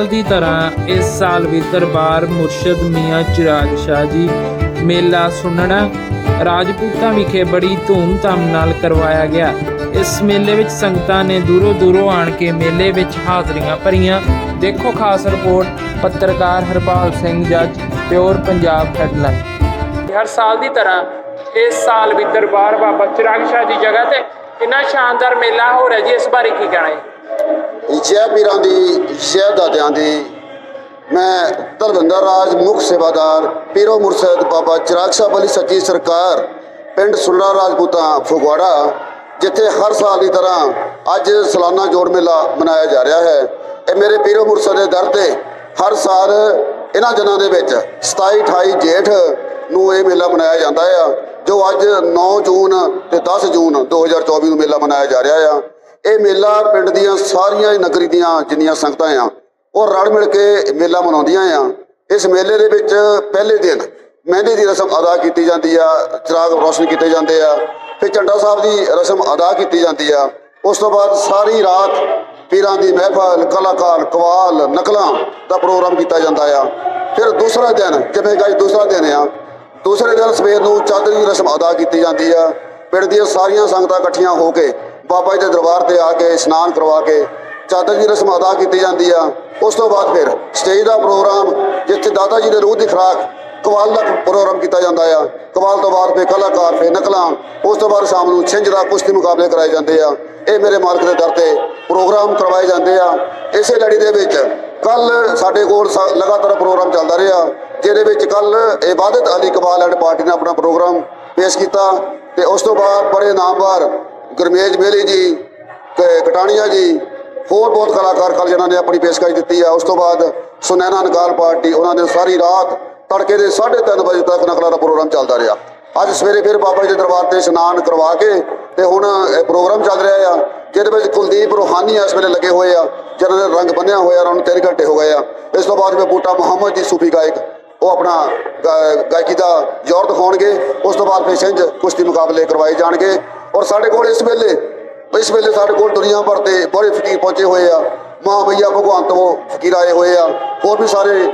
ਸਾਲ ਦੀ ਤਰ੍ਹਾਂ ਇਸ ਸਾਲ ਵੀ ਦਰਬਾਰ ਮੁਰਸ਼ਦ ਮੀਆਂ ਚਿਰਾਗ ਸ਼ਾਹ ਜੀ ਮੇਲਾ ਸੁਣਨਾ ਰਾਜਪੂਤਾਂ ਵਿਖੇ ਬੜੀ ਧੂਮ-ਧਾਮ ਨਾਲ ਕਰਵਾਇਆ ਗਿਆ। ਇਸ ਮੇਲੇ ਵਿੱਚ ਸੰਗਤਾਂ ਨੇ ਦੂਰੋਂ ਦੂਰੋਂ ਆਣ ਕੇ ਮੇਲੇ ਵਿੱਚ ਹਾਜ਼ਰੀਆਂ ਭਰੀਆਂ। ਦੇਖੋ ਖਾਸ ਰਿਪੋਰਟ, ਪੱਤਰਕਾਰ ਹਰਪਾਲ ਸਿੰਘ ਜੱਜ, ਪਿਓਰ ਪੰਜਾਬ ਹੈਡਲਾਈਨ। ਹਰ ਸਾਲ ਦੀ ਤਰ੍ਹਾਂ ਇਸ ਸਾਲ ਵੀ ਦਰਬਾਰ ਬਾਬਾ ਚਿਰਾਗ ਸ਼ਾਹ ਦੀ ਜਗ੍ਹਾ ਤੇ ਕਿੰਨਾ ਸ਼ਾਨਦਾਰ ਮੇਲਾ ਹੋ ਰਿਹਾ ਜੀ, ਇਸ ਬਾਰੇ ਕੀ ਕਹਿਣਾ ਹੈ ਜੈ ਪੀਰਾਂ ਦੀ ਜੈ ਦਾਦਿਆਂ ਦੀ ਮੈਂ ਧਰਮਿੰਦਰ ਰਾਜ ਮੁੱਖ ਸੇਵਾਦਾਰ, ਪੀਰੋ ਮੁਰਸ਼ਦ ਬਾਬਾ ਚਿਰਾਗ ਸਾਹਿਬ ਅਲੀ ਸੱਚੀ ਸਰਕਾਰ, ਪਿੰਡ ਸੁਲਰਾ ਰਾਜਪੂਤਾਂ ਫਗਵਾੜਾ, ਜਿੱਥੇ ਹਰ ਸਾਲ ਦੀ ਤਰ੍ਹਾਂ ਅੱਜ ਸਾਲਾਨਾ ਜੋੜ ਮੇਲਾ ਮਨਾਇਆ ਜਾ ਰਿਹਾ ਹੈ। ਇਹ ਮੇਰੇ ਪੀਰੋ ਮੁਰਸ਼ਦ ਦੇ ਦਰ ਤੇ ਹਰ ਸਾਲ ਇਹਨਾਂ ਦਿਨਾਂ ਦੇ ਵਿੱਚ 27 28 ਜੇਠ ਨੂੰ ਇਹ ਮੇਲਾ ਮਨਾਇਆ ਜਾਂਦਾ ਆ, ਜੋ ਅੱਜ 9 ਜੂਨ ਤੇ 10 ਜੂਨ 2024 ਨੂੰ ਮੇਲਾ ਮਨਾਇਆ ਜਾ ਰਿਹਾ ਆ। ਇਹ ਮੇਲਾ ਪਿੰਡ ਦੀਆਂ ਸਾਰੀਆਂ ਨਗਰੀ ਦੀਆਂ ਜਿੰਨੀਆਂ ਸੰਗਤਾਂ ਆ, ਉਹ ਰਲ ਮਿਲ ਕੇ ਮੇਲਾ ਮਨਾਉਂਦੀਆਂ ਆ। ਇਸ ਮੇਲੇ ਦੇ ਵਿੱਚ ਪਹਿਲੇ ਦਿਨ ਮਹਿੰਦੀ ਦੀ ਰਸਮ ਅਦਾ ਕੀਤੀ ਜਾਂਦੀ ਆ, ਚਿਰਾਗ ਰੋਸ਼ਨ ਕੀਤੇ ਜਾਂਦੇ ਆ, ਫਿਰ ਝੰਡਾ ਸਾਹਿਬ ਦੀ ਰਸਮ ਅਦਾ ਕੀਤੀ ਜਾਂਦੀ ਆ। ਉਸ ਤੋਂ ਬਾਅਦ ਸਾਰੀ ਰਾਤ ਪੀਰਾਂ ਦੀ ਮਹਿਫਲ, ਕਲਾਕਾਰ, ਕਵਾਲ, ਨਕਲਾਂ ਦਾ ਪ੍ਰੋਗਰਾਮ ਕੀਤਾ ਜਾਂਦਾ ਆ। ਫਿਰ ਦੂਸਰਾ ਦਿਨ, ਜਿਵੇਂ ਕਿ ਅੱਜ ਦੂਸਰਾ ਦਿਨ ਆ, ਦੂਸਰੇ ਦਿਨ ਸਵੇਰ ਨੂੰ ਚਾਦਰ ਦੀ ਰਸਮ ਅਦਾ ਕੀਤੀ ਜਾਂਦੀ ਆ। ਪਿੰਡ ਦੀਆਂ ਸਾਰੀਆਂ ਸੰਗਤਾਂ ਇਕੱਠੀਆਂ ਹੋ ਕੇ ਬਾਬਾ ਜੀ ਦੇ ਦਰਬਾਰ ਤੇ ਆ ਕੇ ਇਸ਼ਨਾਨ ਕਰਵਾ ਕੇ ਚਾਦਰ ਦੀ ਰਸਮ ਅਦਾ ਕੀਤੀ ਜਾਂਦੀ ਆ। ਉਸ ਤੋਂ ਬਾਅਦ ਫਿਰ ਸਟੇਜ ਦਾ ਪ੍ਰੋਗਰਾਮ, ਜਿੱਥੇ ਦਾਦਾ ਜੀ ਦੇ ਰੂਹ ਦੀ ਖੁਰਾਕ ਕਵਾਲ ਦਾ ਪ੍ਰੋਗਰਾਮ ਕੀਤਾ ਜਾਂਦਾ ਆ। ਕਵਾਲ ਤੋਂ ਬਾਅਦ ਫਿਰ ਕਲਾਕਾਰ ਫਿਰ ਨਕਲਾਂ, ਉਸ ਤੋਂ ਬਾਅਦ ਸ਼ਾਮ ਨੂੰ ਛਿੰਝ ਦਾ ਕੁਸ਼ਤੀ ਮੁਕਾਬਲੇ ਕਰਾਏ ਜਾਂਦੇ ਆ। ਇਹ ਮੇਰੇ ਮਾਲਕ ਦੇ ਦਰ ਤੇ ਪ੍ਰੋਗਰਾਮ ਕਰਵਾਏ ਜਾਂਦੇ ਆ। ਇਸੇ ਲੜੀ ਦੇ ਵਿੱਚ ਕੱਲ ਸਾਡੇ ਕੋਲ ਸ- ਲਗਾਤਾਰ ਪ੍ਰੋਗਰਾਮ ਚੱਲਦਾ ਰਿਹਾ, ਜਿਹਦੇ ਵਿੱਚ ਕੱਲ ਇਬਾਦਤ ਅਲੀ ਕਮਾਲ ਐਂਡ ਪਾਰਟੀ ਨੇ ਆਪਣਾ ਪ੍ਰੋਗਰਾਮ ਪੇਸ਼ ਕੀਤਾ ਤੇ ਉਸ ਤੋਂ ਬਾਅਦ ਬੜੇ ਨਾਮਵਾਰ ਗੁਰਮੇਜ ਮੇਲੀ ਜੀ ਕ- ਕਟਾਣੀਆ ਜੀ, ਹੋਰ ਬਹੁਤ ਕਲਾਕਾਰ ਕੱਲ ਜਿਨ੍ਹਾਂ ਨੇ ਆਪਣੀ ਪੇਸ਼ਕਸ਼ ਦਿੱਤੀ ਆ। ਉਸ ਤੋਂ ਬਾਅਦ ਸੁਨੈਨਾ ਨਗਾਲ ਪਾਰਟੀ, ਉਹਨਾਂ ਨੇ ਸਾਰੀ ਰਾਤ ਤੜਕੇ ਦੇ 3:30 ਵਜੇ ਤੱਕ ਨਕਲਾਂ ਦਾ ਪ੍ਰੋਗਰਾਮ ਚੱਲਦਾ ਰਿਹਾ। ਅੱਜ ਸਵੇਰੇ ਫਿਰ ਬਾਬਾ ਜੀ ਦੇ ਦਰਬਾਰ ਤੇ ਇਸ਼ਨਾਨ ਕਰਵਾ ਕੇ ਤੇ ਹੁਣ ਇਹ ਪ੍ਰੋਗਰਾਮ ਚੱਲ ਰਿਹਾ ਆ, ਜਿਹਦੇ ਵਿੱਚ ਕੁਲਦੀਪ ਰੋਹਾਨੀ ਇਸ ਵੇਲੇ ਲੱਗੇ ਹੋਏ ਆ ਜਿਹਨਾਂ ਨੇ ਰੰਗ ਬੰਨਿਆ ਹੋਇਆ ਉਹਨਾਂ ਨੂੰ 3 ਘੰਟੇ ਹੋ ਗਏ ਆ। ਇਸ ਤੋਂ ਬਾਅਦ ਫਿਰ ਬੂਟਾ ਮੁਹੰਮਦ ਜੀ, ਸੂਫੀ ਗਾਇਕ, ਉਹ ਆਪਣਾ ਗਾ- ਗਾਇਕੀ ਦਾ ਜ਼ੋਰ ਦਿਖਾਉਣਗੇ। ਉਸ ਤੋਂ ਬਾਅਦ ਫਿਰ ਛਿੰਝ ਕੁਸ਼ਤੀ ਮੁਕਾਬਲੇ ਕਰਵਾਏ ਜਾਣਗੇ। ਔਰ ਸਾਡੇ ਕੋਲ ਇਸ ਵੇਲੇ ਇਸ ਵੇਲੇ ਸਾਡੇ ਕੋਲ ਦੁਨੀਆ ਭਰ ਦੇ ਬੜੇ ਫਕੀਰ ਪਹੁੰਚੇ ਹੋਏ ਆ। ਮਾਂ ਭਈਆ ਭਗਵਾਨ ਤੋਂ ਫਕੀਰ ਆਏ ਹੋਏ ਆ। ਹੋਰ ਵੀ ਸਾਰੇ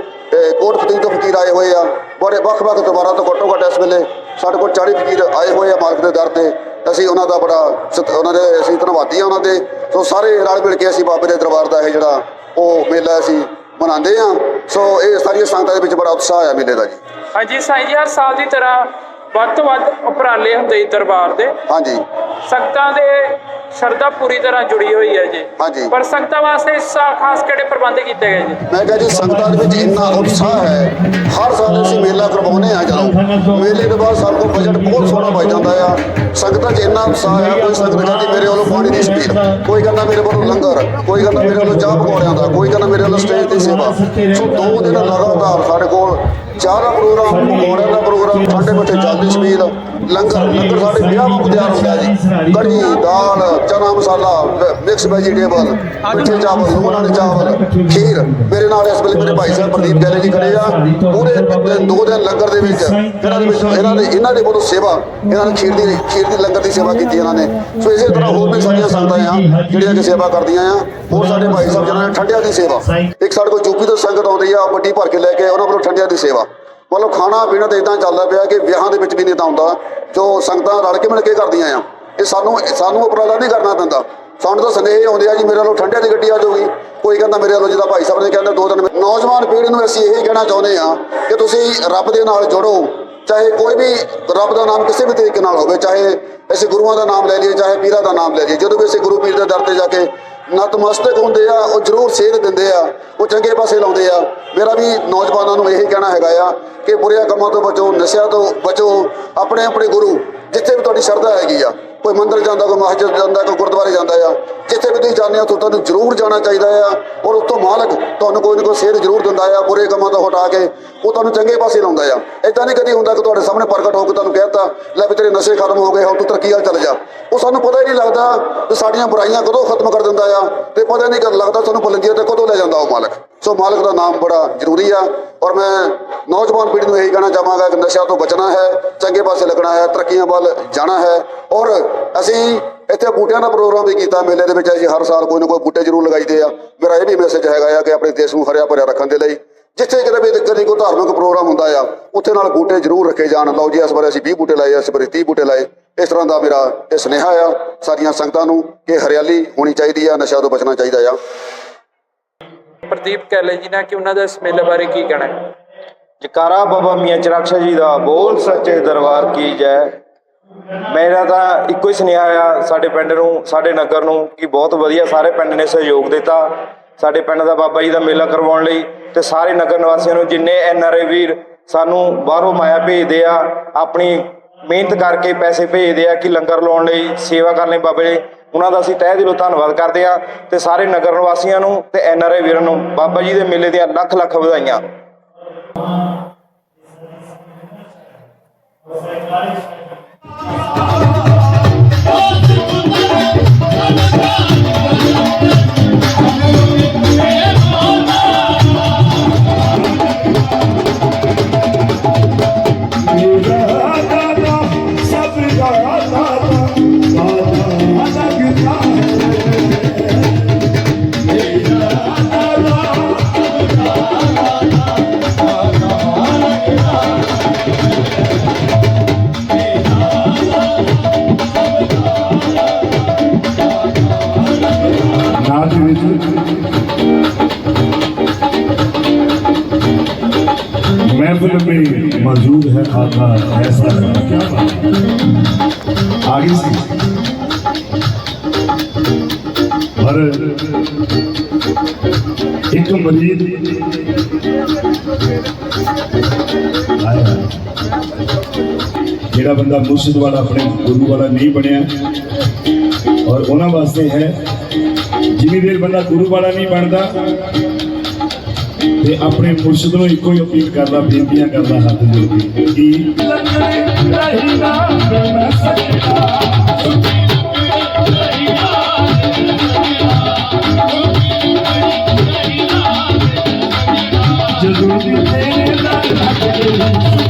ਕੋਟ ਫਤਿਹ ਤੋਂ ਫਕੀਰ ਆਏ ਹੋਏ ਆ। ਬੜੇ ਵੱਖ-ਵੱਖ ਦੁਬਾਰਾ ਤੋਂ ਘੱਟੋ ਘੱਟ ਇਸ ਵੇਲੇ ਸਾਡੇ ਕੋਲ 40 ਫਕੀਰ ਆਏ ਹੋਏ ਆ ਮਾਲਕ ਦੇ ਦਰ ਤੇ। ਅਸੀਂ ਉਹਨਾਂ ਦਾ ਬੜਾ ਸਤ- ਉਹਨਾਂ ਦੇ, ਅਸੀਂ ਧੰਨਵਾਦੀ ਆ ਉਹਨਾਂ ਦੇ। ਸੋ ਸਾਰੇ ਰਲ ਮਿਲ ਕੇ ਅਸੀਂ ਬਾਬੇ ਦੇ ਦਰਬਾਰ ਦਾ ਇਹ ਜਿਹੜਾ ਉਹ ਮੇਲਾ ਅਸੀਂ ਮਨਾਉਂਦੇ ਆ। ਸੋ ਇਹ ਸਾਰੀਆਂ ਸੰਗਤਾਂ ਦੇ ਵਿੱਚ ਬੜਾ ਉਤਸ਼ਾਹ ਆ ਮੇਲੇ ਦਾ ਜੀ। ਹਾਂਜੀ, ਸਾਈਂ ਜੀ, ਹਰ ਸਾਲ ਦੀ ਤਰ੍ਹਾਂ ਵੱਧ ਤੋਂ ਵੱਧ ਉਪਰਾਲੇ ਹੁੰਦੇ ਦਰਬਾਰ ਦੇ। ਹਾਂਜੀ। ਸੰਗਤਾਂ ਦੇ ਸ਼ਰਧਾ ਪੂਰੀ ਤਰ੍ਹਾਂ ਜੁੜੀ ਹੋਈ ਹੈ ਜੀ। ਹਾਂਜੀ। ਪਰ ਸੰਗਤਾਂ ਵਾਸਤੇ ਇਸ ਖਾਸ ਕਿਹੜੇ ਪ੍ਰਬੰਧ ਕੀਤੇ ਗਏ ਜੀ? ਮੈਂ ਕਿਹਾ ਜੀ ਸੰਗਤਾਂ ਦੇ ਵਿੱਚ ਇੰਨਾ ਉਤਸ਼ਾਹ ਹੈ। ਹਰ ਸਾਲ ਅਸੀਂ ਮੇਲਾ ਕਰਵਾਉਂਦੇ ਆ ਜਦੋਂ। ਮੇਲੇ ਤੋਂ ਬਾਅਦ ਸਾਡੇ ਕੋਲ ਬਜਟ ਬਹੁਤ ਸੋਹਣਾ ਬਚ ਜਾਂਦਾ ਆ। ਸੰਗਤਾਂ 'ਚ ਇੰਨਾ ਉਤਸ਼ਾਹ ਹੈ ਕੋਈ ਸੰਗਤ ਕਹਿੰਦੀ ਮੇਰੇ ਵੱਲੋਂ ਪਾਣੀ ਦੀ ਸਪੀਡ ਕੋਈ ਕਹਿੰਦਾ ਮੇਰੇ ਵੱਲੋਂ ਲੰਗਰ ਕੋਈ ਕਹਿੰਦਾ ਮੇਰੇ ਵੱਲੋਂ ਚਾਹ ਪਕੌੜਿਆਂ ਦਾ ਕੋਈ ਕਹਿੰਦਾ ਮੇਰੇ ਵੱਲੋਂ ਸਟੇਜ ਦੀ ਸੇਵਾ। ਸੋ ਦੋ ਦਿਨ ਲਗਾਤਾਰ ਸਾਡੇ ਕੋਲ ਦਾ ਪ੍ਰੋਗਰਾਮ ਪਕੌੜਿਆਂ ਦਾ ਪ੍ਰੋਗਰਾਮ ਠੰਡੇ ਮਿੱਠੇ ਜਲਦੀ ਸਪੀਡ ਲੰਗਰ ਲੰਗਰ ਸਾਡੇ ਵਿਆਹ ਵਾਂਗ ਤਿਆਰ ਹੁੰਦਾ ਜੀ। ਕੜੀ ਦਾਲ ਚਨਾ ਮਸਾਲਾ ਮਿਕਸ ਵੈਜੀਟੇਬਲ ਮਿੱਠੇ ਚਾਵਲ ਵਾਲੇ ਚਾਵਲ ਖੀਰ। ਮੇਰੇ ਨਾਲ ਇਸ ਵੇਲੇ ਮੇਰੇ ਭਾਈ ਸਾਹਿਬ ਪ੍ਰਦੀਪ ਗੈਲੇ ਜੀ ਖੜੇ ਆ। ਪੂਰੇ ਦੋ ਦਿਨ ਲੰਗਰ ਦੇ ਵਿੱਚ ਇਹਨਾਂ ਦੇ ਵਿੱਚ ਇਹਨਾਂ ਦੇ ਇਹਨਾਂ ਦੇ ਵੱਲੋਂ ਸੇਵਾ ਇਹਨਾਂ ਨੇ ਖੀਰ ਦੀ ਖੀਰ ਦੀ ਲੰਗਰ ਦੀ ਸੇਵਾ ਕੀਤੀ ਇਹਨਾਂ ਨੇ। ਸੋ ਇਸੇ ਤਰ੍ਹਾਂ ਹੋਰ ਵੀ ਸਾਰੀਆਂ ਸੰਗਤਾਂ ਆ ਜਿਹੜੀਆਂ ਕਿ ਸੇਵਾ ਕਰਦੀਆਂ ਆ। ਹੋਰ ਸਾਡੇ ਭਾਈ ਸਾਹਿਬ ਜਿਹਨਾਂ ਨੇ ਠੰਡਿਆਂ ਦੀ ਸੇਵਾ। ਇੱਕ ਸਾਡੇ ਕੋਲ ਯੂਪੀ ਤੋਂ ਸੰਗਤ ਆਉਂਦੀ ਆ ਵੱਡੀ ਭਰ ਕੇ ਲੈ ਕੇ ਉਹਨਾਂ ਵੱਲੋਂ ਠੰਡਿਆਂ ਦੀ ਸੇਵਾ। ਮਤਲਬ ਖਾਣਾ ਪੀਣਾ ਤਾਂ ਇਦਾਂ ਚੱਲਦਾ ਪਿਆ ਕਿ ਵਿਆਹਾਂ ਦੇ ਵਿੱਚ ਵੀ ਨਹੀਂ ਤਾਂ ਹੁੰਦਾ, ਜੋ ਸੰਗਤਾਂ ਰਲ ਕੇ ਮਿਲ ਕੇ ਕਰਦੀਆਂ ਆ। ਇਹ ਸਾਨੂੰ ਸਾਨੂੰ ਉਪਰਾਲਾ ਨਹੀਂ ਕਰਨਾ ਪੈਂਦਾ। ਸਾਨੂੰ ਤਾਂ ਸੁਨੇਹੇ ਆਉਂਦੇ ਆ ਜੀ, ਮੇਰੇ ਵੱਲੋਂ ਠੰਡਿਆਂ ਦੀ ਗੱਡੀ ਆ ਜਾਊਗੀ ਕੋਈ ਕਹਿੰਦਾ ਮੇਰੇ ਵੱਲੋਂ ਜਿਹਦਾ ਭਾਈ ਸਾਹਿਬ ਨੇ ਕਹਿੰਦਾ ਦੋ ਦਿਨ ਨੌਜਵਾਨ ਪੀੜ੍ਹੀ ਨੂੰ ਅਸੀਂ ਇਹ ਕਹਿਣਾ ਚਾਹੁੰਦੇ ਆ ਕਿ ਤੁਸੀਂ ਰੱਬ ਦੇ ਨਾਲ ਜੁੜੋ। ਚਾਹੇ ਕੋਈ ਵੀ ਰੱਬ ਦਾ ਨਾਮ ਕਿਸੇ ਵੀ ਤਰੀਕੇ ਨਾਲ ਹੋਵੇ, ਚਾਹੇ ਅਸੀਂ ਗੁਰੂਆਂ ਦਾ ਨਾਮ ਲੈ ਲਈਏ, ਚਾਹੇ ਪੀਰਾਂ ਦਾ ਨਾਮ ਲੈ ਲਈਏ। ਜਦੋਂ ਵੀ ਅਸੀਂ ਗੁਰੂ ਪੀਰ ਦੇ ਦਰ ਤੇ ਜਾ ਕੇ ਨਤਮਸਤਕ ਹੁੰਦੇ ਆ, ਉਹ ਜ਼ਰੂਰ ਸੇਧ ਦਿੰਦੇ ਆ, ਉਹ ਚੰਗੇ ਪਾਸੇ ਲਾਉਂਦੇ ਆ। ਮੇਰਾ ਵੀ ਨੌਜਵਾਨਾਂ ਨੂੰ ਇਹੀ ਕਹਿਣਾ ਹੈਗਾ ਆ ਕਿ ਬੁਰੇ ਕੰਮਾਂ ਤੋਂ ਬਚੋ, ਨਸ਼ਿਆਂ ਤੋਂ ਬਚੋ ਆਪਣੇ ਆਪਣੇ ਗੁਰੂ, ਜਿੱਥੇ ਵੀ ਤੁਹਾਡੀ ਸ਼ਰਧਾ ਹੈਗੀ ਆ, ਕੋਈ ਮੰਦਿਰ ਜਾਂਦਾ, ਕੋਈ ਮਸਜਿਦ ਜਾਂਦਾ, ਕੋਈ ਗੁਰਦੁਆਰੇ ਜਾਂਦਾ ਆ ਜਿੱਥੇ ਵੀ ਤੁਸੀਂ ਜਾਂਦੇ ਹੋ, ਤਾਂ ਤੁਹਾਨੂੰ ਜ਼ਰੂਰ ਜਾਣਾ ਚਾਹੀਦਾ ਆ ਔਰ ਉੱਥੋਂ ਮਾਲਕ ਤੁਹਾਨੂੰ ਕੋਈ ਨਾ ਕੋਈ ਸੇਧ ਜ਼ਰੂਰ ਦਿੰਦਾ ਆ, ਬੁਰੇ ਕੰਮਾਂ ਤੋਂ ਹਟਾ ਕੇ ਉਹ ਤੁਹਾਨੂੰ ਚੰਗੇ ਪਾਸੇ ਲਾਉਂਦਾ ਆ। ਇਦਾਂ ਨਹੀਂ ਕਦੀ ਹੁੰਦਾ ਕਿ ਤੁਹਾਡੇ ਸਾਹਮਣੇ ਪ੍ਰਗਟ ਹੋ ਕੇ ਤੁਹਾਨੂੰ ਕਹਿਤਾ ਲੈ ਵੀ ਤੇਰੇ ਨਸ਼ੇ ਖਤਮ ਹੋ ਗਏ, ਹੁਣ ਤੂੰ ਤਰੱਕੀ ਵੱਲ ਚੱਲ ਜਾ। ਉਹ ਸਾਨੂੰ ਪਤਾ ਹੀ ਨਹੀਂ ਲੱਗਦਾ ਕਿ ਸਾਡੀਆਂ ਬੁਰਾਈਆਂ ਕਦੋਂ ਖਤਮ ਕਰ ਦਿੰਦਾ ਆ ਤੇ ਪਤਾ ਨਹੀਂ ਕਦ ਲੱਗਦਾ ਸਾਨੂੰ ਬੁਲੰਦੀਆਂ ਤੇ ਕਦੋਂ ਲੈ ਜਾਂਦਾ ਉਹ ਮਾਲਕ। ਸੋ ਮਾਲਕ ਦਾ ਨਾਮ ਬੜਾ ਜ਼ਰੂਰੀ ਆ ਔਰ ਮੈਂ ਨੌਜਵਾਨ ਪੀੜ੍ਹੀ ਨੂੰ ਇਹੀ ਕਹਿਣਾ ਚਾਹਾਂਗਾ ਕਿ ਨਸ਼ਿਆਂ ਤੋਂ ਬਚਣਾ ਹੈ, ਚੰਗੇ ਪਾਸੇ ਲੱਗਣਾ ਹੈ, ਤਰੱਕੀਆਂ ਵੱਲ ਜਾਣਾ ਹੈ ਔਰ ਅਸੀਂ ਇੱਥੇ ਬੂਟਿਆਂ ਦਾ ਪ੍ਰੋਗਰਾਮ ਵੀ ਕੀਤਾ ਮੇਲੇ ਦੇ ਵਿੱਚ ਅਸੀਂ ਹਰ ਸਾਲ ਕੋਈ ਨਾ ਕੋਈ ਬੂਟੇ ਜ਼ਰੂਰ ਲਗਾਈਦੇ ਆ। ਮੇਰਾ ਇਹ ਵੀ ਮੈਸੇਜ ਹੈਗਾ ਆ ਕਿ ਆਪਣੇ ਦੇਸ਼ ਨੂੰ ਹਰਿਆ ਭਰਿਆ ਰੱਖਣ ਦੇ ਲਈ ਜਿੱਥੇ ਕਿਤੇ ਵੀ ਕਦੀ ਕੋਈ ਧਾਰਮਿਕ ਪ੍ਰੋਗਰਾਮ ਹੁੰਦਾ ਆ ਉੱਥੇ ਨਾਲ ਬੂਟੇ ਜ਼ਰੂਰ ਰੱਖੇ ਜਾਣ। ਲਓ ਜੀ ਇਸ ਵਾਰ ਅਸੀਂ 20 ਬੂਟੇ ਲਾਏ ਆ, ਇਸ ਵਾਰੀ 30 ਬੂਟੇ ਲਾਏ। ਇਸ ਤਰ੍ਹਾਂ ਦਾ ਮੇਰਾ ਇਹ ਸੁਨੇਹਾ ਆ ਸਾਰੀਆਂ ਸੰਗਤਾਂ ਨੂੰ ਕਿ ਹਰਿਆਲੀ ਹੋਣੀ ਚਾਹੀਦੀ ਆ ਨਸ਼ਾ ਤੋਂ ਬਚਣਾ ਚਾਹੀਦਾ ਆ। ਪ੍ਰਦੀਪ ਕੈਲੇ ਜੀ ਨਾਲ ਕਿ ਉਹਨਾਂ ਦਾ ਇਸ ਮੇਲੇ ਬਾਰੇ ਕੀ ਕਹਿਣਾ ਹੈ? ਜਕਾਰਾ ਬਾਬਾ ਮੀਆਂ ਚਰਕਸ਼ਾ ਜੀ ਦਾ ਬੋਲ ਸੱਚੇ ਦਰਬਾਰ ਕੀ ਜੈ ਮੇਰਾ ਤਾਂ ਇੱਕੋ ਹੀ ਸੁਨੇਹਾ ਆ, ਸਾਡੇ ਪਿੰਡ ਨੂੰ, ਸਾਡੇ ਨਗਰ ਨੂੰ ਕਿ ਬਹੁਤ ਵਧੀਆ ਸਾਰੇ ਪਿੰਡ ਨੇ ਸਹਿਯੋਗ ਦਿੱਤਾ। ਸਾਡੇ ਪਿੰਡ ਦਾ ਬਾਬਾ ਜੀ ਦਾ ਮੇਲਾ ਕਰਵਾਉਣ ਲਈ ਤੇ ਸਾਰੇ ਨਗਰ ਨਿਵਾਸੀਆਂ ਨੂੰ ਜਿੰਨੇ ਐਨ ਆਰ ਆਈ ਵੀਰ ਸਾਨੂੰ ਬਾਹਰੋਂ ਮਾਇਆ ਭੇਜਦੇ ਆ, ਆਪਣੀ ਮਿਹਨਤ ਕਰਕੇ ਪੈਸੇ ਭੇਜਦੇ ਆ ਕਿ ਲੰਗਰ ਲਾਉਣ ਲਈ, ਸੇਵਾ ਕਰਨ ਲਈ ਬਾਬਾ ਜੀ ਉਹਨਾਂ ਦਾ ਅਸੀਂ ਤਹਿ ਦਿਲੋਂ ਧੰਨਵਾਦ ਕਰਦੇ ਆ ਤੇ ਸਾਰੇ ਨਗਰ ਨਿਵਾਸੀਆਂ ਨੂੰ ਤੇ ਐਨ ਆਰ ਆਈ ਵੀਰਾਂ ਨੂੰ ਬਾਬਾ ਜੀ ਦੇ ਮੇਲੇ ਦੀਆਂ ਲੱਖ ਲੱਖ ਵਧਾਈਆਂ। Oh, محفل میں موجود ہے خاکہ ایسا کیا آگے سے اور ایک مریض جڑا بندہ مرشد والا اپنے گرو والا نہیں بنیا اور انہوں واسطے ہے ਵਾਸਤੇ ਦੇਰ ਬੰਦਾ ਗੁਰੂ ਵਾਲਾ ਨਹੀਂ ਬਣਦਾ ਤੇ ਆਪਣੇ ਮੁਰਸ਼ਿਦ ਨੂੰ ਇੱਕੋ ਹੀ ਅਪੀਲ ਕਰਦਾ, ਬੇਨਤੀਆਂ ਕਰਦਾ ਹੱਥ ਜੋੜ ਕੇ ਕਿ ਜਦੋਂ ਤੇਰੇ ਨਾਲ ਇਸ਼ਕੇ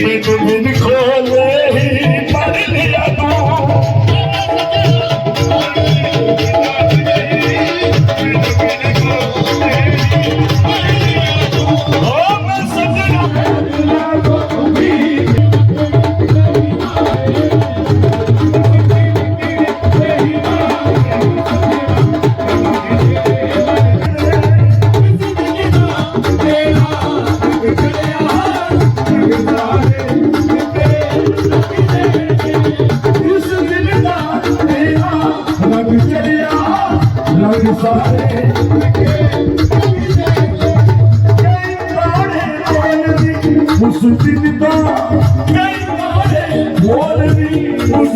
ਜਹੀ ਮੈਨੂੰ ਉਸ ਦਿਨ ਦਾ ਕਈ ਤਾਰੇ ਬੋਲਦੀ ਉਸ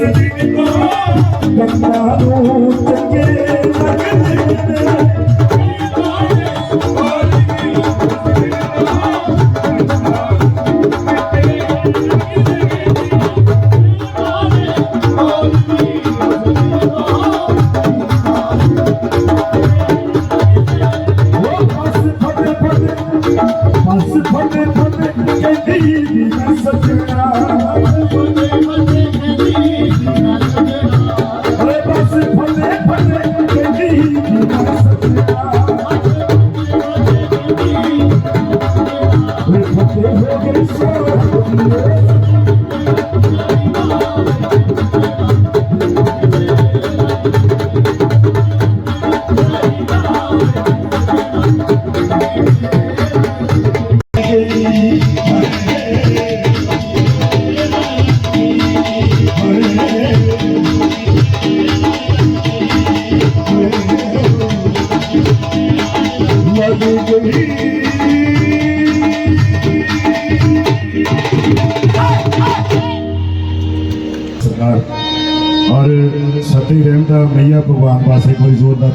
ਦਿਨ ਦਾ ਕੰਨਾਂ ਨੂੰ ਚੰਗੇ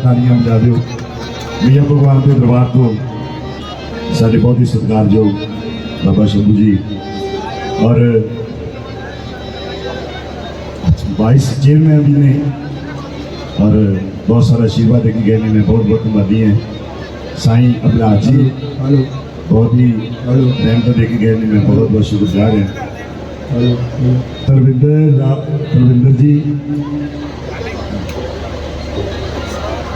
ਤਾਲੀਆਂ ਵਜਾ ਦਿਓ ਮੀਆਂ ਭਗਵਾਨ ਦੇ ਦਰਬਾਰ ਤੋਂ ਸਾਡੇ ਬਹੁਤ ਹੀ ਸਤਿਕਾਰਯੋਗ ਬਾਬਾ ਸ਼ੰਭੂ ਜੀ ਔਰ ਵਾਈਸ ਚੇਅਰਮੈਨ ਵੀ ਨੇ ਔਰ ਬਹੁਤ ਸਾਰਾ ਆਸ਼ੀਰਵਾਦ ਦੇ ਕੇ ਗਏ ਨੇ ਮੈਂ ਬਹੁਤ ਬਹੁਤ ਧੰਨਵਾਦੀ ਹਾਂ। ਸਾਈਂ ਅਭਿਲਾਸ਼ ਜੀ ਹਲੋ ਬਹੁਤ ਹੀ ਹਲੋ। ਟਾਈਮ ਤੋਂ ਦੇ ਕੇ ਗਏ ਨੇ ਮੈਂ ਬਹੁਤ ਬਹੁਤ ਸ਼ੁਕਰਗੁਜ਼ਾਰ ਹਾਂ। ਹਲੋ ਤਰਵਿੰਦਰ ਤਰਵਿੰਦਰ ਜੀ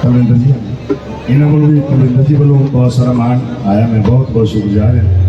ਇਹਨਾਂ ਵੱਲੋਂ ਵੀ ਤਰਵਿੰਦਰ ਜੀ ਵੱਲੋਂ ਬਹੁਤ ਸਾਰਾ ਮਾਣ ਆਇਆ। ਮੈਂ ਬਹੁਤ ਬਹੁਤ ਸ਼ੁਕਰਗੁਜ਼ਾਰ ਹਾਂ।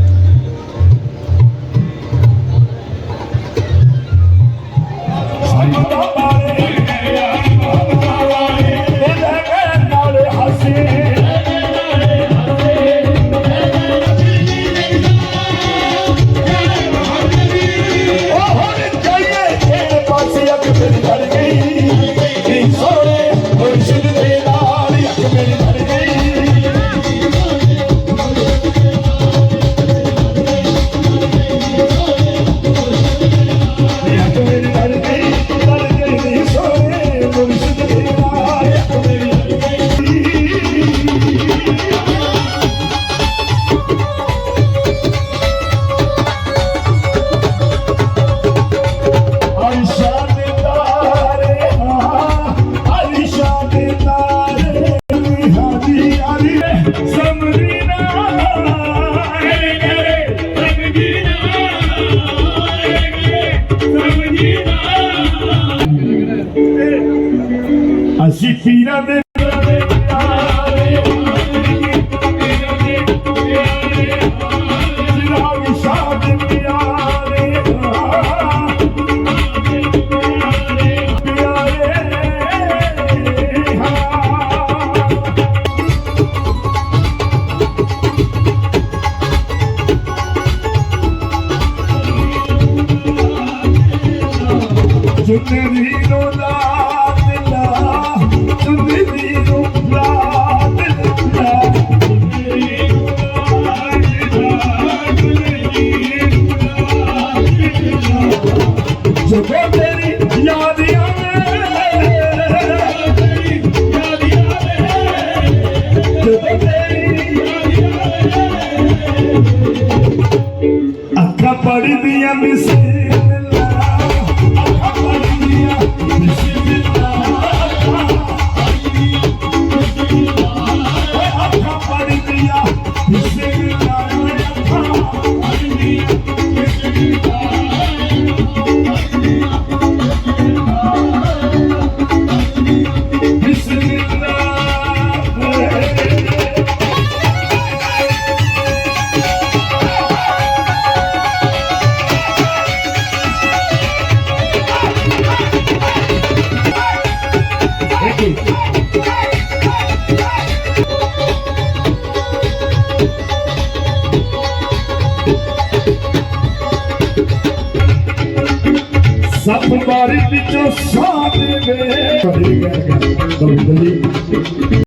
ਜਦੋਂ ਤੇਰੀ ਯਾਦ ਆਵੇ ਜਦੋਂ ਤੇਰੀ ਅੱਖਾਂ ਪੜਦੀਆਂ ਬਿਸਮਿਲ੍ਲਾ ਸਭ ਬਾਰੀ ਵਿੱਚੋਂ ਸਾਹ ਦੇਵੇ ਕਵਿੰਦਰ ਜੀ